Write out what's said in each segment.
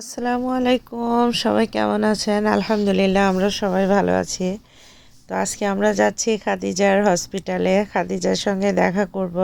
আসসালামু আলাইকুম, সবাই কেমন আছেন? আলহামদুলিল্লাহ, আমরা সবাই ভালো আছি। তো আজকে আমরা যাচ্ছি খাদিজার হসপিটালে। খাদিজার সঙ্গে দেখা করব।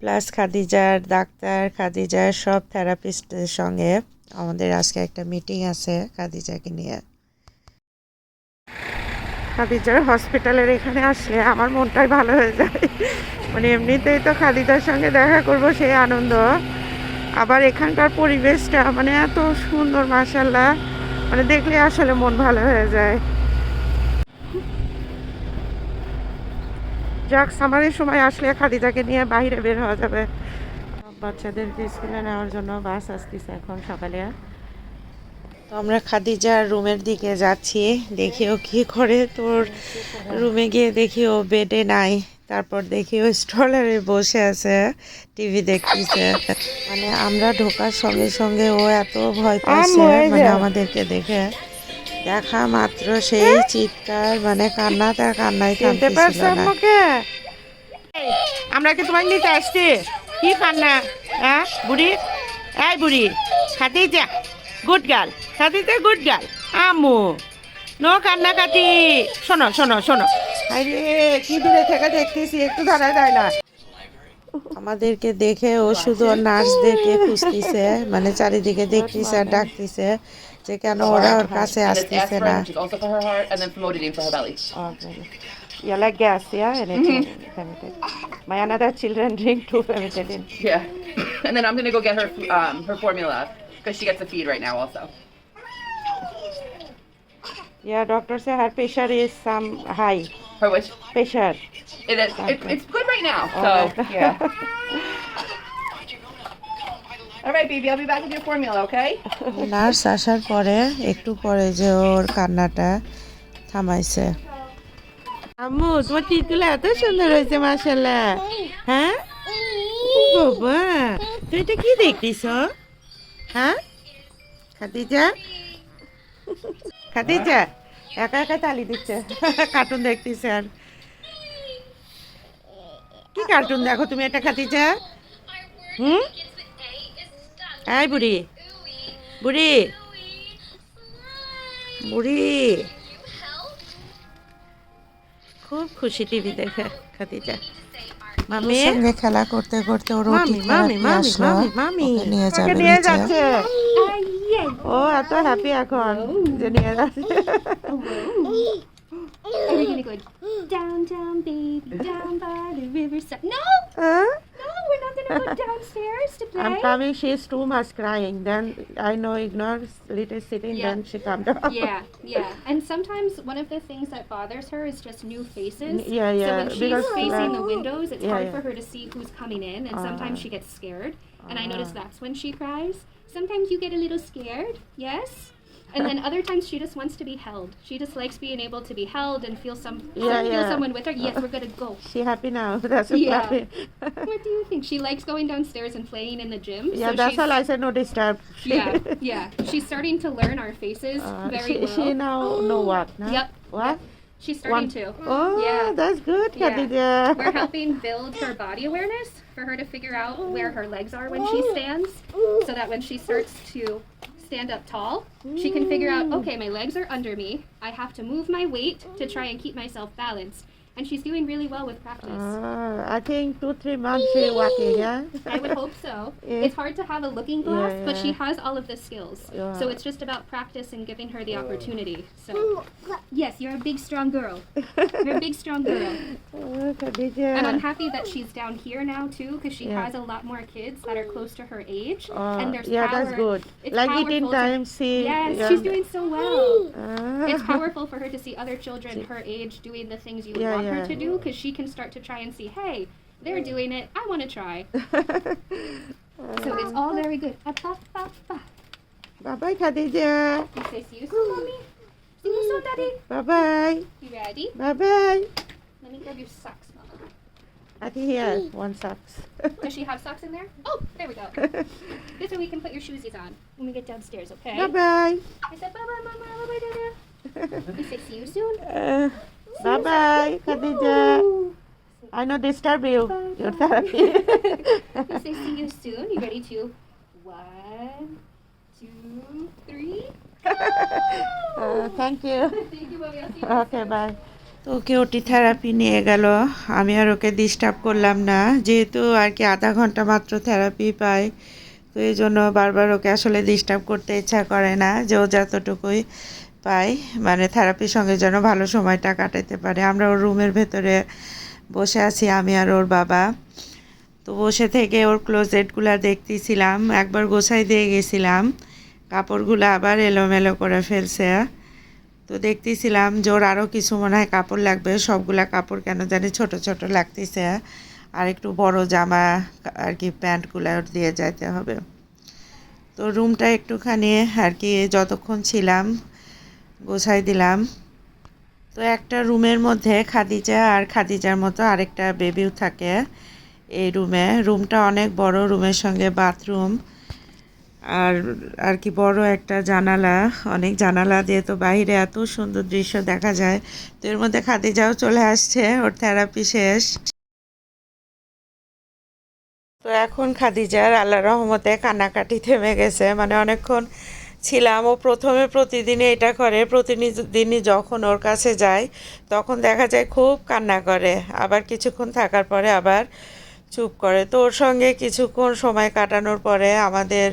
প্লাস খাদিজার ডাক্তার, খাদিজার সব থেরাপিস্টের সঙ্গে। আমাদের আজকে একটা মিটিং আছে খাদিজাকে নিয়ে। খাদিজার হসপিটালের এখানে আসলে আমার মনটাই ভালো হয়ে যায়। মানে এমনিতেই তো খাদিজার সঙ্গে দেখা করব, সেই আনন্দ। আবার এখানকার পরিবেশটা মানে এত সুন্দর মাসাল্লাহ মানে দেখলে আসলে মন ভালো হয়ে যায়। যাক, সামারের সময় আসলে খাদিজাকে নিয়ে বাইরে বের হওয়া যাবে। বাচ্চাদেরকে স্কুলে নেওয়ার জন্য বাস আসতেছে এখন সকালে। তো আমরা খাদিজার রুমের দিকে যাচ্ছি, দেখি ও কি করে। তোর রুমে গিয়ে দেখি ও বেডে নাই। তারপর দেখি ও স্ট্রলারে বসে আছে টিভি দেখতেছে। মানে আমরা ঢোকার সঙ্গে সঙ্গে ও এত ভয় পাচ্ছে মানে আমাদেরকে দেখে। দেখা মাত্র সেই চিৎকার মানে কান্না তার কান্নাই পারছে না। আমরা কি তোমার নিতে আসছি? কি কান্না? হ্যাঁ বুড়ি? এই বুড়ি Khadija good girl Khadija good girl আমু নো কান্না কাটি শোনো শোনো শোনো। আরে কি দূরে থেকে দেখতেছি একটু ধরা যায় না আমাদেরকে দেখে ও শুধু নার্সদেরকে খুঁজতেছে মানে চারিদিকে দেখতেছে আর ডাকতেছে যে কেন ওরা ওর কাছে আসতেছে না like gas, yeah? Anything. Famotidine. My another children drink too famotidine. Yeah. and then I'm gonna go get her um, her formula because she gets a feed right now also. Yeah, doctor say her pressure is some high. Her which Pressure. it is it, it's good right now. So Alright. yeah. All right, baby. I'll be back with your formula, okay? Nurse আসার পরে একটু পরে যে ওর কান্নাটা থামাইছে আম্মু তোমার টিটগুলো এত সুন্দর হয়েছে মাসাল্লাহ হ্যাঁ বাবা তুই এটা কি দেখতিস হ্যাঁ খাদিজা খাদিজা একা একা তালি দিচ্ছে। কার্টুন দেখতিস আর। কি কার্টুন দেখো তুমি এটা খাদিজা হুম? এই বুড়ি। বুড়ি। বুড়ি। খুব খুশি টিভি দেখে খাদিজা মামি? সঙ্গে খেলা করতে করতে ওর মামি মামি মামি মামি নিয়ে যাবে নিয়ে যাচ্ছে। ও এত হ্যাপি এখন যে নিয়ে যাচ্ছে And we're gonna go down, down, baby, down by the riverside. No, Huh? no, we're not gonna go downstairs to play. I'm coming. She's too much crying. Then I know ignore little sitting. Yeah. Then she come down. Yeah, yeah. And sometimes one of the things that bothers her is just new faces. Yeah, So yeah, when she's because, facing uh, the windows, it's yeah, hard yeah. for her to see who's coming in, and sometimes Ah. she gets scared. And I notice Ah. that's when she cries. Sometimes you get a little scared, yes. And then other times she just wants to be held. She just likes being able to be held and feel some Yeah, feel yeah. someone with her. Yes, we're gonna go. She happy now. That's Yeah. happy. What do you think? She likes going downstairs and playing in the gym. yeah, so that's all I said. No disturb. Yeah, yeah. She's starting to learn our faces Uh, very she, well. she now know what? No? Yep. What? She's starting to. Oh, Yeah. that's good, Yeah. We're helping build her body awareness for her to figure out where her legs are when she oh. stands, oh. so that when she starts to stand up tall, she can figure out, mm. okay, my legs are under me. I have to move my weight to try and keep myself balanced. And she's doing really well with practice. Ah, I think two, three months she walking, yeah? I would hope so. Yeah. It's hard to have a looking glass, Yeah, but she has all of the skills. Yeah. So it's just about practice and giving her the opportunity. So, yes, you're a big, strong girl. You're a big, strong girl. And I'm happy that she's down here now too, because she Yeah. has a lot more kids that are close to her age. Uh, and there's yeah, power. that's good. It's like it in time, see. Yes, yeah. she's doing so well. Ah. It's powerful for her to see other children her age doing the things you Yeah, want her to do, because she can start to try and see, hey, they're doing it. I want to try. So it's all very good. Bye bye, Khadija. You say, see you soon, mommy. See you soon, daddy. Bye bye. You ready? Bye bye. Let me grab your socks, mama. I think he has one socks. Does she have socks in there? Oh, there we go. This way we can put your shoesies on when we get downstairs, okay? bye bye. I said bye bye, mama. Bye bye, dada. You say see you soon. Uh, bye bye, Khadija. I know disturb you. Your therapy. You say see you soon. You ready to? One, two, three. Thank you Thank you, Mommy. I'll see you okay bye তো okay ওটি therapy নিয়ে গেল আমি আর ওকে disturb করলাম না যেহেতু আর কি আধা ঘণ্টা মাত্র থেরাপি পাই তো এই জন্য বারবার ওকে আসলে ডিস্টার্ব করতে ইচ্ছা করে না যে ও যতটুকুই পায় মানে থেরাপির সঙ্গে যেন ভালো সময়টা কাটাতে পারে। আমরা ওর রুমের ভেতরে বসে আছি, আমি আর ওর বাবা। তো বসে থেকে ওর ক্লোজেটগুলো দেখতেছিলাম, একবার গোছাই দিয়ে গেছিলাম। কাপড়গুলো আবার এলোমেলো করে ফেলছে। তো দেখতেছিলাম যে ওর আরও কিছু মনে হয় কাপড় লাগবে, সবগুলা কাপড় কেন জানি ছোট ছোট লাগতেছে। আর একটু বড় জামা আর কি প্যান্টগুলো দিয়ে যাইতে হবে। তো রুমটা একটুখানি আর কি যতক্ষণ ছিলাম গোছাই দিলাম। তো একটা রুমের মধ্যে খাদিজা আর খাদিজার মতো আরেকটা বেবিও থাকে এই রুমে। রুমটা অনেক বড়, রুমের সঙ্গে বাথরুম আর আর কি বড় একটা জানালা। অনেক জানালা দিয়ে তো বাইরে এত সুন্দর দৃশ্য দেখা যায়। তো এর মধ্যে খাদিজাও চলে আসছে, ওর থেরাপি শেষ। তো এখন খাদিজার আল্লাহ রহমতে কান্নাকাটি থেমে গেছে। মানে অনেকক্ষণ ছিলাম ও প্রথমে প্রতিদিনে এটা করে প্রতিদিনই যখন ওর কাছে যায়, তখন দেখা যায় খুব কান্না করে। আবার কিছুক্ষণ থাকার পরে আবার চুপ করে। তো ওর সঙ্গে কিছুক্ষণ সময় কাটানোর পরে আমাদের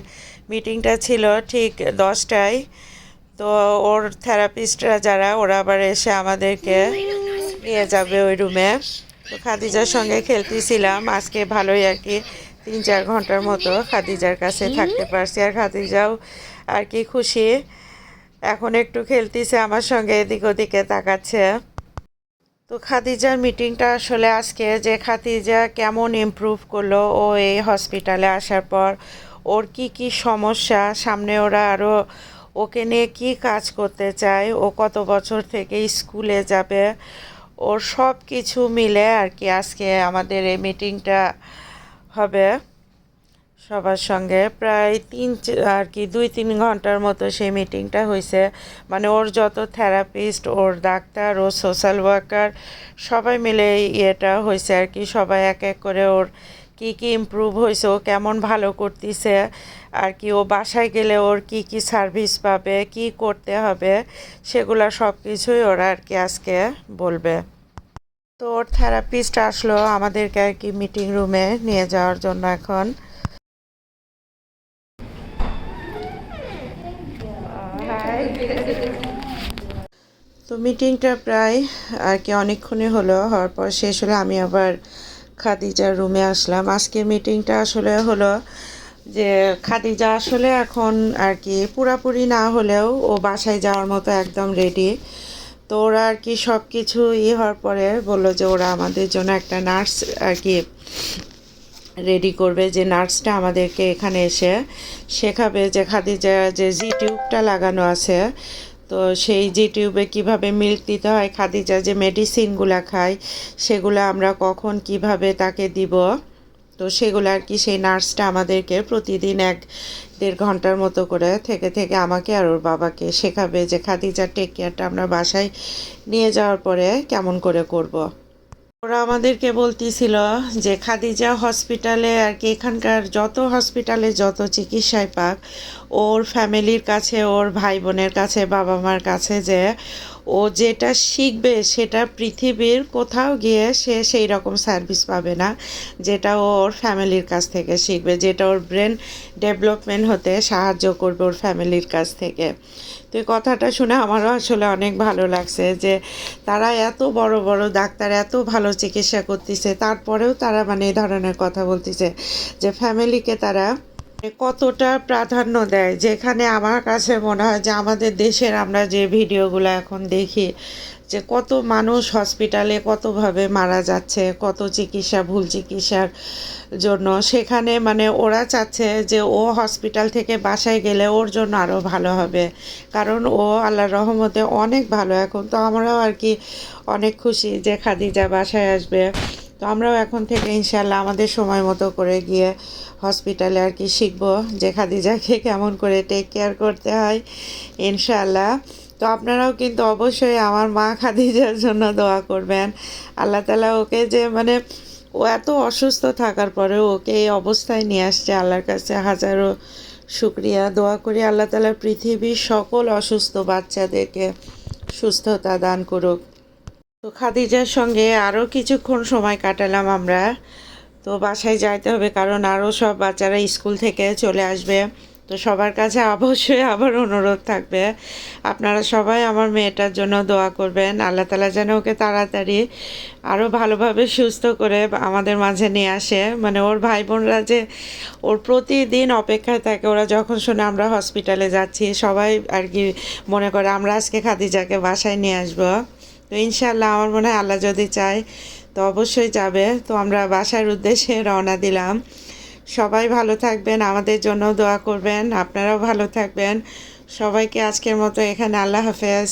মিটিংটা ছিল ঠিক দশটায়। তো ওর থেরাপিস্টরা যারা, ওরা আবার এসে আমাদেরকে নিয়ে যাবে ওই রুমে। তো খাদিজার সঙ্গে খেলতেছিলাম। আজকে ভালোই আর কি, তিন চার ঘণ্টার মতো খাদিজার কাছে থাকতে পারছি। আর খাদিজাও আর কি খুশি। এখন একটু খেলতেছে আমার সঙ্গে এদিক ওদিকে তাকাচ্ছে। তো খাদিজার মিটিংটা আসলে আজকে যে খাদিজা কেমন ইমপ্রুভ করল ও এই হসপিটালে আসার পর, ওর কি কি সমস্যা, সামনে ওরা আরও ওকে নিয়ে কি কাজ করতে চায়, ও কত বছর থেকে স্কুলে যাবে, ওর সব কিছু মিলে আর কি আজকে আমাদের এই মিটিংটা হবে। সবার সঙ্গে প্রায় তিন আর কি দুই তিন ঘণ্টার মতো সেই মিটিংটা হয়েছে মানে ওর যত থেরাপিস্ট ওর ডাক্তার ও সোশ্যাল ওয়ার্কার সবাই মিলে ইয়েটা হয়েছে আর কি। সবাই এক এক করে ওর কি কি ইমপ্রুভ হয়েছে ও কেমন ভালো করতেছে, আর কি ও বাসায় গেলে ওর কি কি সার্ভিস পাবে, কি করতে হবে, সেগুলা সব কিছুই ওরা আর কি আজকে বলবে। তো ওর থেরাপিস্ট আসলো আমাদেরকে আর কি মিটিং রুমে নিয়ে যাওয়ার জন্য এখন। তো মিটিংটা প্রায় আর কি অনেকক্ষণই হলো, হওয়ার পর শেষ হলে। আমি আবার খাদিজার রুমে আসলাম। আজকে মিটিংটা আসলে হলো যে খাদিজা আসলে এখন আর কি পুরাপুরি না হলেও ও বাসায় যাওয়ার মতো একদম রেডি তো ওরা আর কি সব কিছু ই হওয়ার পরে বলল যে ওরা আমাদের জন্য একটা নার্স আর কি রেডি করবে। যে নার্সটা আমাদেরকে এখানে এসে শেখাবে যে খাদিজা যে জি টিউবটা লাগানো আছে তো সেই যে টিউবে কীভাবে মিল্ক দিতে হয়, খাদিজা যে মেডিসিনগুলো খায়, সেগুলো আমরা কখন কীভাবে তাকে দিব তো সেগুলো আর কি সেই নার্সটা আমাদেরকে প্রতিদিন এক দেড় ঘণ্টার মতো করে থেকে থেকে আমাকে আর ওর বাবাকে শেখাবে যে খাদিজার টেক কেয়ারটা আমরা বাসায় নিয়ে যাওয়ার পরে কেমন করে করব। ওরা আমাদেরকে বলতেছিল যে খাদিজা হসপিটালে আর কি এখানকার যত হসপিটালে যত চিকিৎসায় পাক, ওর ফ্যামিলির কাছে, ওর ভাই বোনের কাছে, বাবা মার কাছে যে ও যেটা শিখবে সেটা পৃথিবীর কোথাও গিয়ে সে সেই রকম সার্ভিস পাবে না। যেটা ওর ফ্যামিলির কাছ থেকে শিখবে, যেটা ওর ব্রেন ডেভেলপমেন্ট হতে সাহায্য করবে ওর ফ্যামিলির কাছ থেকে। তো কথাটা শুনে আমারও আসলে অনেক ভালো লাগছে যে তারা এত বড় বড় ডাক্তার, এত ভালো চিকিৎসা করতেছে, তারপরেও তারা মানে এই ধরনের কথা বলতেছে যে ফ্যামিলিকে তারা কতটা প্রাধান্য দেয়? যেখানে আমার কাছে মনে হয় যে আমাদের দেশের আমরা যে ভিডিওগুলো এখন দেখি, যে কত মানুষ হসপিটালে কতভাবে মারা যাচ্ছে, কত চিকিৎসা, ভুল চিকিৎসার জন্য। সেখানে মানে ওরা চাচ্ছে যে ও হসপিটাল থেকে বাসায় গেলে ওর জন্য আরও ভালো হবে। কারণ ও আল্লাহর রহমতে অনেক ভালো। এখন তো আমরাও আর কি অনেক খুশি যে খাদিজা বাসায় আসবে। তো আমরাও এখন থেকে ইনশাল্লাহ আমাদের সময় মতো করে গিয়ে হসপিটালে আর কি শিখব যে খাদিজাকে কেমন করে টেক কেয়ার করতে হয় ইনশাল্লাহ তো আপনারাও কিন্তু অবশ্যই আমার মা খাদিজার জন্য দোয়া করবেন। আল্লাহ তালা ওকে যে মানে ও এত অসুস্থ থাকার পরেও ওকে এই অবস্থায় নিয়ে আসছে আল্লাহর কাছে হাজারো শুক্রিয়া। দোয়া করি আল্লাহ তালা পৃথিবীর সকল অসুস্থ বাচ্চাদেরকে সুস্থতা দান করুক। তো খাদিজার সঙ্গে আরও কিছুক্ষণ সময় কাটালাম আমরা। তো বাসায় যাইতে হবে কারণ আরও সব বাচ্চারা স্কুল থেকে চলে আসবে। তো সবার কাছে অবশ্যই আবার অনুরোধ থাকবে। আপনারা সবাই আমার মেয়েটার জন্য দোয়া করবেন। আল্লাহ তালা যেন ওকে তাড়াতাড়ি আরও ভালোভাবে সুস্থ করে আমাদের মাঝে নিয়ে আসে। মানে ওর ভাই বোনরা যে ওর প্রতিদিন অপেক্ষায় থাকে, ওরা যখন শুনে আমরা হসপিটালে যাচ্ছি, সবাই আর কি মনে করে, আমরা আজকে খাদিজাকে বাসায় নিয়ে আসব। তো ইনশাল্লাহ আমার মনে হয় আল্লাহ যদি চায়, তো অবশ্যই যাবে। তো আমরা বাসার উদ্দেশ্যে রওনা দিলাম। সবাই ভালো থাকবেন, আমাদের জন্য দোয়া করবেন। আপনারাও ভালো থাকবেন। সবাইকে আজকের মতো এখানে আল্লাহ হাফেজ।